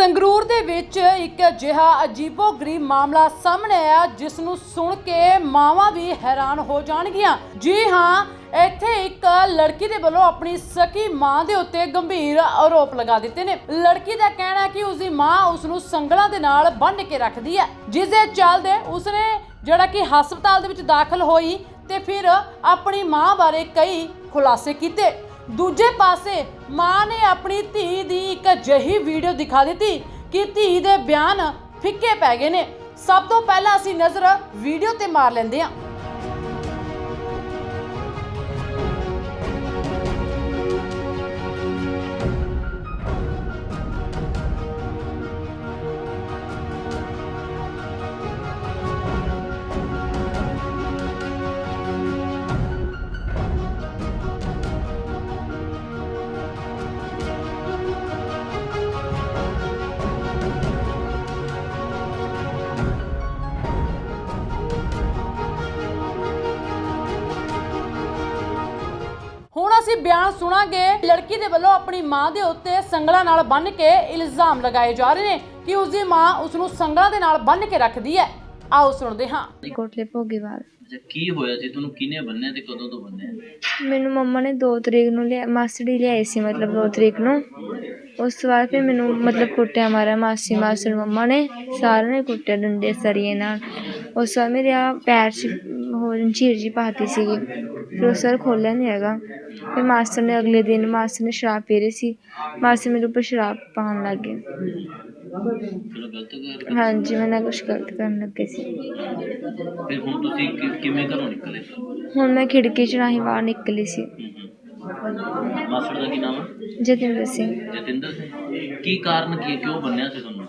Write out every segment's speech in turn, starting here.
ਸੰਗਰੂਰ ਦੇ ਵਿੱਚ ਇੱਕ ਅਜਿਹਾ ਅਜੀਬੋ-ਗਰੀਬ ਮਾਮਲਾ ਸਾਹਮਣੇ ਆਇਆ, ਜਿਸ ਨੂੰ ਸੁਣ ਕੇ ਮਾਵਾਂ ਵੀ ਹੈਰਾਨ ਹੋ ਜਾਣਗੀਆਂ। ਜੀ ਹਾਂ, ਇੱਥੇ ਇੱਕ ਲੜਕੀ ਦੇ ਵੱਲੋਂ ਆਪਣੀ ਸਕੀ ਮਾਂ ਦੇ ਉੱਤੇ ਗੰਭੀਰ ਆਰੋਪ ਲਗਾ ਦਿੱਤੇ ਨੇ। ਲੜਕੀ ਦਾ ਕਹਿਣਾ ਹੈ ਕਿ ਉਸਦੀ ਮਾਂ ਉਸ ਨੂੰ ਸੰਗਲਾਂ ਦੇ ਨਾਲ ਬੰਨ੍ਹ ਕੇ ਰੱਖਦੀ ਹੈ। ਜਿਸ ਦੇ ਚੱਲਦੇ ਉਸਨੇ ਜਿਹੜਾ ਕਿ ਹਸਪਤਾਲ ਦੇ ਵਿੱਚ ਦਾਖਲ ਹੋਈ ਤੇ ਫਿਰ ਆਪਣੀ ਮਾਂ ਬਾਰੇ ਕਈ ਖੁਲਾਸੇ ਕੀਤੇ। ਦੂਜੇ ਪਾਸੇ ਮਾਂ ਨੇ ਆਪਣੀ ਧੀ ਦੀ ਅਜਿਹੀ ਵੀਡੀਓ ਦਿਖਾ ਦਿੱਤੀ ਕਿ ਧੀ ਦੇ ਬਿਆਨ ਫਿੱਕੇ ਪੈ ਗਏ ਨੇ। ਸਭ ਤੋਂ ਪਹਿਲਾਂ ਅਸੀਂ ਨਜ਼ਰ ਵੀਡੀਓ ਤੇ ਮਾਰ ਲੈਂਦੇ ਹਾਂ। ਅਸੀਂ ਬਿਆਨ ਸੁਣਾਂਗੇ। ਲੜਕੀ ਦੇ ਵੱਲੋਂ ਆਪਣੀ ਮਾਂ ਦੇ ਉੱਤੇ ਸੰਗਲਾਂ ਨਾਲ ਬੰਨ੍ਹ ਕੇ ਇਲਜ਼ਾਮ ਲਗਾਏ ਜਾ ਰਹੇ ਨੇ ਕਿ ਉਸਦੀ ਮਾਂ ਉਸ ਨੂੰ ਸੰਗਲਾਂ ਦੇ ਨਾਲ ਬੰਨ੍ਹ ਕੇ ਰੱਖਦੀ ਹੈ। ਆਓ ਸੁਣਦੇ ਹਾਂ। ਕੋਟਲੇ ਭੋਗੀਵਾਲ ਅੱਛਾ ਕੀ ਹੋਇਆ ਸੀ? ਤੁਹਾਨੂੰ ਕਿਹਨੇ ਬੰਨਿਆ ਤੇ ਕਦੋਂ ਤੋਂ ਬੰਨਿਆ ਮੈਨੂੰ ਮੰਮਾ ਨੇ 2 ਤਰੀਕ ਨੂੰ ਲਿਆ ਮਾਸੜੀ ਲਿਆਈ ਸੀ ਮਤਲਬ 2 ਤਰੀਕ ਨੂੰ। ਉਸ ਤੋਂ ਬਾਅਦ ਫਿਰ ਮੈਨੂੰ ਮਤਲਬ ਕੁੱਟਿਆ ਮਾਰਿਆ ਮਾਸੀ ਮਾਸੜ ਮੰਮਾ ਨੇ ਸਾਰਿਆਂ ਨੇ ਕੁੱਟਿਆ ਡੰਡੇ ਸਰੀਏ ਨਾਲ। ਉਸ ਬਾਅਦ ਮੇਰੇ ਆ ਪੈਰ 'ਚ ਹੋਰ ਝੀਰ ਜੀ ਪਾਤੀ ਸੀਗੀ। ਫਿਰ ਉਹ ਸਰ ਖੋਲ੍ਹਿਆ ਨਹੀਂ ਹੈਗਾ। ਫਿਰ ਮਾਸਟਰ ਨੇ ਅਗਲੇ ਦਿਨ ਮਾਸਟਰ ਨੇ ਸ਼ਰਾਬ ਪੀ ਰਹੀ ਸੀ। ਮਾਸਟਰ ਮੇਰੇ ਉੱਪਰ ਸ਼ਰਾਬ ਪਾਉਣ ਲੱਗ ਗਏ। ਹਾਂਜੀ ਮੈਂ ਨਾ ਕੁਛ ਗਲਤ ਕਰਨ ਲੱਗੇ ਸੀ। ਫਿਰ ਹੁਣ ਤੁਸੀਂ ਕਿ- ਕਿਵੇਂ ਘਰੋਂ ਨਿਕਲੇ? ਹੁਣ ਮੈਂ ਖਿੜਕੀ 'ਚ ਰਾਹੀਂ ਬਾਹਰ ਨਿਕਲੀ ਸੀ। ਮਾਸਟਰ ਦਾ ਕੀ ਨਾਮ ਹੈ ਜਤਿੰਦਰ ਸਿੰਘ। ਜਤਿੰਦਰ ਸਿੰਘ। ਕੀ ਕਾਰਨ ਕੀ ਹੈ? ਕਿਉਂ ਬੰਨਿਆ ਸੀ ਤੁਹਾਨੂੰ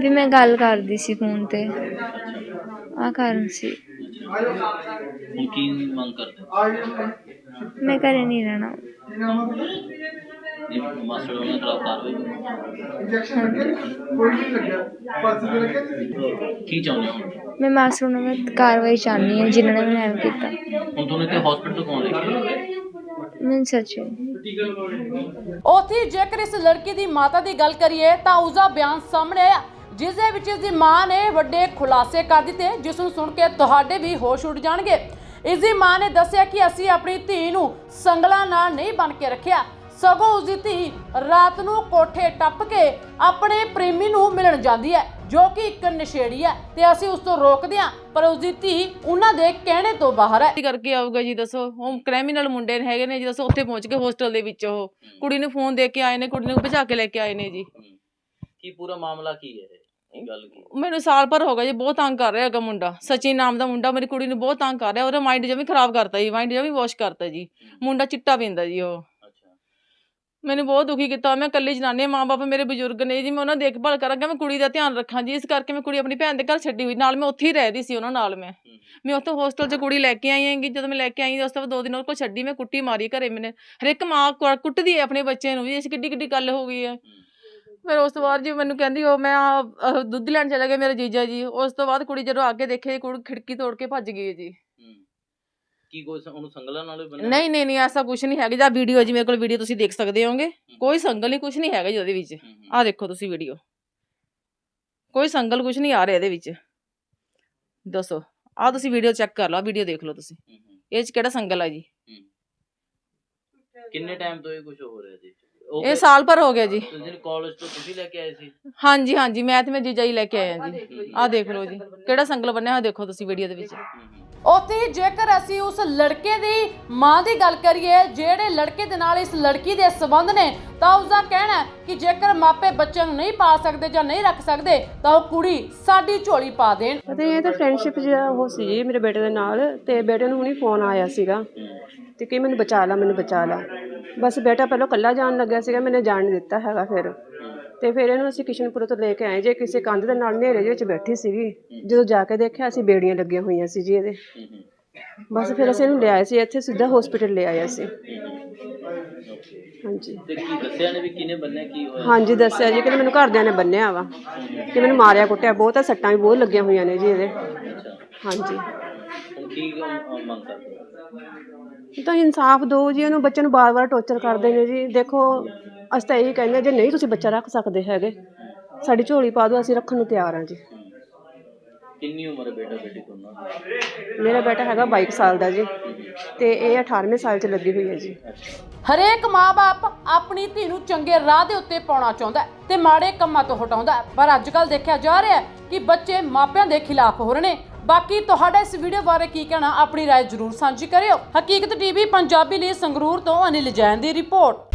ਵੀ ਮੈਂ ਗੱਲ ਕਰਦੀ ਸੀ ਫੋਨ ਤੇ। ਆ ਕਾਰਨ ਸੀ। ਹੁਣ ਕੀ ਮੰਗ ਕਰਦੇ ਮੈਂ ਘਰੇ ਨਹੀਂ ਰਹਿਣਾ। ਇਹ ਮਾਸਟਰ ਉਹਨਾਂ ਖਿਲਾਫ ਕਾਰਵਾਈ ਕਰੋ। ਕੀ ਚਾਹੁੰਦੇ ਹੋ ਮੈਂ ਮਾਸਟਰ ਨੂੰ ਮੈਂ ਕਾਰਵਾਈ ਚਾਹਨੀ ਹਾਂ ਜਿਨ੍ਹਾਂ ਨੇ ਮੈਨੂੰ ਐਵੇਂ ਕੀਤਾ। ਹੁਣ ਤੁਹਾਨੂੰ ਇੱਥੇ ਹਸਪੀਟਲ ਕੌਣ ਲੈ ਕੇ ਆਇਆ? ਮੈਂ ਸੱਚ। ਉੱਥੇ ਜੇਕਰ ਇਸ ਲੜਕੀ ਦੀ ਮਾਤਾ ਦੀ ਗੱਲ ਕਰੀਏ ਤਾਂ ਉਸ ਦਾ ਬਿਆਨ ਸਾਹਮਣੇ ਆਇਆ। ਜਿਸ ਦੇ ਵਿੱਚ ਇਸ ਦੀ ਮਾਂ ਨੇ ਵੱਡੇ ਖੁਲਾਸੇ ਕਰ ਦਿੱਤੇ ਜਿਸ ਨੂੰ ਸੁਣ ਕੇ ਤੁਹਾਡੇ ਵੀ ਹੋਸ਼ ਉੱਡ ਜਾਣਗੇ। ਇਸ ਦੀ ਮਾਂ ਨੇ ਦੱਸਿਆ ਕਿ ਅਸੀਂ ਆਪਣੀ ਧੀ ਨੂੰ ਸੰਗਲਾਂ ਨਾਲ ਨਹੀਂ ਬਣ ਕੇ ਰੱਖਿਆ। ਸਗੋਂ ਉਸ ਦੀ ਧੀ ਰਾਤ ਨੂੰ ਕੋਠੇ ਟੱਪ ਕੇ ਆਪਣੇ ਪ੍ਰੇਮੀ ਨੂੰ ਮਿਲਣ ਜਾਂਦੀ ਹੈ ਜੋ ਕਿ ਇੱਕ ਨਸ਼ੇੜੀ ਹੈ ਤੇ ਅਸੀਂ ਉਸ ਤੋਂ ਰੋਕਦੇ ਹਾਂ ਪਰ ਉਸ ਦੀ ਧੀ ਉਹਨਾਂ ਦੇ ਕਹਿਣੇ ਤੋਂ ਬਾਹਰ ਹੈ। ਕੀ ਕਰਕੇ ਆਊਗਾ ਜੀ ਦੱਸੋ ਉਹ ਕ੍ਰਿਮੀਨਲ ਮੁੰਡੇ ਨੇ ਹੈਗੇ ਨੇ ਜੀ ਦੱਸੋ ਉੱਥੇ ਪਹੁੰਚ ਕੇ ਹੋਸਟਲ ਦੇ ਵਿੱਚ ਉਹ। ਕੁੜੀ ਨੂੰ ਫੋਨ ਦੇ ਕੇ ਆਏ ਨੇ ਕੁੜੀ ਨੂੰ ਭਜਾ ਕੇ ਲੈ ਕੇ ਆਏ ਨੇ ਜੀ। ਕੀ ਪੂਰਾ ਮਾਮਲਾ ਕੀ ਹੈ ਗੱਲ ਕੀ ਮੈਨੂੰ ਸਾਲ ਭਰ ਹੋ ਗਿਆ ਜੀ ਬਹੁਤ ਤੰਗ ਕਰ ਰਿਹਾ ਹੈਗਾ ਮੁੰਡਾ। ਸਚਿਨ ਨਾਮ ਦਾ ਮੁੰਡਾ ਮੇਰੀ ਕੁੜੀ ਨੂੰ ਬਹੁਤ ਤੰਗ ਕਰ ਰਿਹਾ ਉਹਦਾ ਮਾਈਂਡ ਜਮੀ ਖਰਾਬ ਕਰਤਾ ਜੀ ਮਾਈਂਡ ਜਮੀ ਵਾਸ਼ ਕਰਤਾ ਜੀ। ਮੁੰਡਾ ਚਿੱਟਾ ਪੀਂਦਾ ਜੀ ਉਹ। ਅੱਛਾ। ਮੈਨੂੰ ਬਹੁਤ ਦੁਖੀ ਕੀਤਾ ਮੈਂ ਇਕੱਲੀ ਜਨਾਨੀ ਹਾਂ ਮਾਂ-ਬਾਪ ਮੇਰੇ ਬਜ਼ੁਰਗ ਨੇ ਜੀ ਮੈਂ ਉਹਨਾਂ ਦੀ ਦੇਖਭਾਲ ਕਰਾਂਗਾ ਮੈਂ ਕੁੜੀ ਦਾ ਧਿਆਨ ਰੱਖਾਂ ਜੀ ਇਸ ਕਰਕੇ ਮੈਂ ਕੁੜੀ ਆਪਣੀ ਭੈਣ ਦੇ ਘਰ ਛੱਡੀ ਹੋਈ ਨਾਲ ਮੈਂ ਉੱਥੇ ਹੀ ਰਹਿਦੀ ਸੀ ਉਹਨਾਂ ਨਾਲ ਮੈਂ। ਮੈਂ ਉੱਥੋਂ ਹੋਸਟਲ 'ਚ ਕੁੜੀ ਲੈ ਕੇ ਆਈ ਹੈਗੀ ਜਦੋਂ ਮੈਂ ਲੈ ਕੇ ਆਈ ਉਸ ਤੋਂ ਬਾਅਦ ਦੋ ਦਿਨ ਉਹ ਕੋਲ ਛੱਡੀ ਮੈਂ ਕੁੱਟੀ ਮਾਰੀ ਘਰੇ ਮੈਨੇ। ਹਰ ਇੱਕ ਮਾਂ ਕੁ- ਕੁੱਟਦੀ ਹੈ ਆਪਣੇ ਬੱਚੇ ਨੂੰ ਵੀ ਇਸ ਕਿੱਡੀ ਕਿੱਡੀ ਗੱਲ ਹੋ ਗਈ ਹੈ। ਫਿਰ ਉਸ ਤੋਂ ਬਾਅਦ ਜੀ ਮੈਨੂੰ ਕਹਿੰਦੀ ਉਹ ਮੈਂ ਆਹ, ਦੁੱਧ ਲੈਣ ਚਲਾ ਗਿਆ ਮੇਰੇ ਜੀਜਾ ਜੀ। ਉਸ ਤੋਂ ਬਾਅਦ ਕੁੜੀ ਜਦੋਂ ਅੱਗੇ ਦੇਖੇ ਕੁੜੀ ਖਿੜਕੀ ਤੋੜ ਕੇ ਭੱਜ ਗਈ ਹੈ ਜੀ। ਹੂੰ। ਕੀ ਕੋਈ ਸ- ਉਹਨੂੰ ਸੰਗਲਾਂ ਨਾਲ ਹੀ ਬੰਨਿਆ? ਨਹੀਂ ਨਹੀਂ ਨਹੀਂ ਐਸਾ ਕੁਝ ਨਹੀਂ ਹੈਗਾ। ਜਾਂ ਵੀਡੀਓ ਜੀ ਮੇਰੇ ਕੋਲ ਵੀਡੀਓ ਤੁਸੀਂ ਦੇਖ ਸਕਦੇ ਹੋਗੇ। ਕੋਈ ਸੰਗਲ ਨਹੀਂ ਕੁਝ ਨਹੀਂ ਹੈਗਾ ਜੀ ਉਹਦੇ ਵਿੱਚ। ਹੂੰ, ਹੂੰ। ਆਹ ਦੇਖੋ ਤੁਸੀਂ ਵੀਡੀਓ। ਕੋਈ ਸੰਗਲ ਕੁਝ ਨਹੀਂ ਆ ਰਿਹਾ ਇਹਦੇ ਵਿੱਚ। ਦੱਸੋ। ਆਹ ਤੁਸੀਂ ਵੀਡੀਓ ਚੈੱਕ ਕਰ ਲਓ ਵੀਡੀਓ ਦੇਖ ਲਓ ਤੁਸੀਂ। ਹੂੰ, ਹੂੰ। ਇਹ ਚ ਕਿਹੜਾ ਸੰਗਲ ਆ ਜੀ? ਕਿੰਨੇ ਟਾਈਮ ਤੋਂ ਇਹ ਕੁਝ ਹੋ ਰਿਹਾ ਜੀ? ਇਹ ਸਾਲ ਭਰ ਹੋ ਗਿਆ ਜੀ। ਤੁਸੀਂ ਕਾਲਜ ਤੋਂ ਤੁਸੀਂ ਲੈ ਕੇ ਆਏ ਸੀ? ਹਾਂਜੀ ਹਾਂਜੀ ਮੈਂ ਤੇ ਮੈਂ ਜੀਜਾ ਹੀ ਲੈ ਕੇ ਆਇਆ ਜੀ। ਆਹ ਦੇਖ ਲਓ ਜੀ ਕਿਹੜਾ ਸੰਗਲ ਬੰਨਿਆ ਹੋਇਆ ਦੇਖੋ ਤੁਸੀਂ ਵੀਡੀਓ ਦੇ ਵਿੱਚ। ਉੱਥੇ ਹੀ ਜੇਕਰ ਅਸੀਂ ਉਸ ਲੜਕੇ ਦੀ ਮਾਂ ਦੀ ਗੱਲ ਕਰੀਏ ਜਿਹੜੇ ਲੜਕੇ ਦੇ ਨਾਲ ਇਸ ਲੜਕੀ ਦੇ ਸਬੰਧ ਨੇ ਤਾਂ ਉਸ ਦਾ ਕਹਿਣਾ ਹੈ ਕਿ ਜੇਕਰ ਮਾਪੇ ਬੱਚਿਆਂ ਨੂੰ ਨਹੀਂ ਪਾ ਸਕਦੇ ਜਾਂ ਨਹੀਂ ਰੱਖ ਸਕਦੇ ਤਾਂ ਉਹ ਕੁੜੀ ਸਾਡੀ ਝੋਲੀ ਪਾ ਦੇਣ। ਅਤੇ ਇਹ ਤਾਂ ਫਰੈਂਡਸ਼ਿਪ ਜਿਹੜਾ ਉਹ ਸੀ ਜੀ ਮੇਰੇ ਬੇਟੇ ਦੇ ਨਾਲ ਤੇ ਬੇਟੇ ਨੂੰ ਹੁਣੀ ਫੋਨ ਆਇਆ ਸੀਗਾ। ਤੇ ਕਿ ਮੈਨੂੰ ਬਚਾ ਲਾ, ਮੈਨੂੰ ਬਚਾ ਲਾ। ਬਸ ਬੇਟਾ ਪਹਿਲਾਂ ਕੱਲਾ ਜਾਣ ਲੱਗਿਆ ਸੀਗਾ, ਮੈਨੇ ਜਾਣ ਨਹੀਂ ਦਿੱਤਾ ਹੈਗਾ ਫਿਰ। ਤੇ ਫਿਰ ਇਹਨੂੰ ਅਸੀਂ ਕਿਸ਼ਨਪੁਰ ਤੋਂ ਲੈ ਕੇ ਆਏ। ਜੇ ਕਿਸੇ ਕੰਧ ਦੇ ਨਾਲ ਹਨੇਰੇ ਦੇ ਵਿੱਚ ਬੈਠੀ ਸੀਗੀ, ਜਦੋਂ ਜਾ ਕੇ ਦੇਖਿਆ, ਅਸੀਂ ਬੇੜੀਆਂ ਲੱਗੀਆਂ ਹੋਈਆਂ ਸੀ ਜੀ ਇਹਦੇ। ਬਸ ਫਿਰ ਅਸੀਂ ਇਹਨੂੰ ਲਿਆਏ ਸੀ, ਇੱਥੇ ਸਿੱਧਾ ਹਸਪੀਟਲ ਲੈ ਆਏ ਸੀ ਹਾਂਜੀ। ਤੇ ਕੀ ਦੱਸਿਆ ਨੇ ਵੀ ਕਿਹਨੇ ਬੰਨਿਆ ਕੀ ਹੋਇਆ? ਹਾਂਜੀ ਦੱਸਿਆ ਜੀ ਕਿ ਮੈਨੂੰ ਘਰਦਿਆਂ ਨੇ ਬੰਨਿਆ ਵਾ ਕਿ ਮੈਨੂੰ ਮਾਰਿਆ ਕੁੱਟਿਆ ਬਹੁਤ ਆ ਸੱਟਾਂ ਵੀ ਬਹੁਤ ਲੱਗੀਆਂ ਹੋਈਆਂ ਨੇ ਜੀ ਇਹਦੇ। ਹਾਂਜੀ। ਹੁਣ ਕੀ ਅਮ, ਅਮ, ਮੰਗ ਕਰਦੇ ਹੋ? ਤਾਂ ਇਨਸਾਫ ਦਿਓ ਜੀ ਉਹਨੂੰ ਬੱਚੇ ਨੂੰ ਬਾਰ-ਬਾਰ ਟੌਰਚਰ ਕਰਦੇ ਨੇ ਜੀ। ਦੇਖੋ ਅਸੀਂ ਤਾਂ ਇਹੀ ਕਹਿੰਦੇ ਹਾਂ, ਜੇ ਨਹੀਂ ਤੁਸੀਂ ਬੱਚਾ ਰੱਖ ਸਕਦੇ ਹੈਗੇ ਸਾਡੀ ਝੋਲੀ ਪਾ ਦਿਓ ਅਸੀਂ ਰੱਖਣ ਨੂੰ ਤਿਆਰ ਹਾਂ ਜੀ। ਕਿੰਨੀ ਉਮਰ ਹੈ ਬੇਟਾ ਬੇਟੀ ਦੋਨਾਂ ਦੀ ਮੇਰਾ ਬੇਟਾ ਹੈਗਾ 22 ਸਾਲ ਦਾ ਜੀ ਤੇ ਇਹ 18ਵੇਂ ਸਾਲ 'ਚ ਲੱਗੀ ਹੋਈ ਹੈ ਜੀ ਹਰੇਕ ਮਾਪੇ ਆਪਣੀ ਧੀ ਨੂੰ ਚੰਗੇ ਰਾਹ ਦੇ ਉੱਤੇ ਪਾਉਣਾ ਚਾਹੁੰਦਾ ਹੈ ਤੇ ਮਾੜੇ ਕੰਮਾਂ ਤੋਂ ਹਟਾਉਂਦਾ ਹੈ। ਪਰ ਅੱਜ ਕੱਲ ਦੇਖਿਆ ਜਾ ਰਿਹਾ ਹੈ ਕਿ ਬੱਚੇ ਮਾਪਿਆਂ ਦੇ ਖਿਲਾਫ ਹੋ ਰਹੇ ਨੇ ਬਾਕੀ ਤੁਹਾਡਾ ਇਸ ਵੀਡੀਓ ਬਾਰੇ ਕੀ ਕਹਿਣਾ ਆਪਣੀ رائے ਜ਼ਰੂਰ ਸਾਂਝੀ ਕਰਿਓ ਹਕੀਕਤ ਟੀਵੀ ਪੰਜਾਬੀ ਲਈ ਸੰਗਰੂਰ ਤੋਂ ਅਨਿਲ ਜੈਨ ਦੀ ਰਿਪੋਰਟ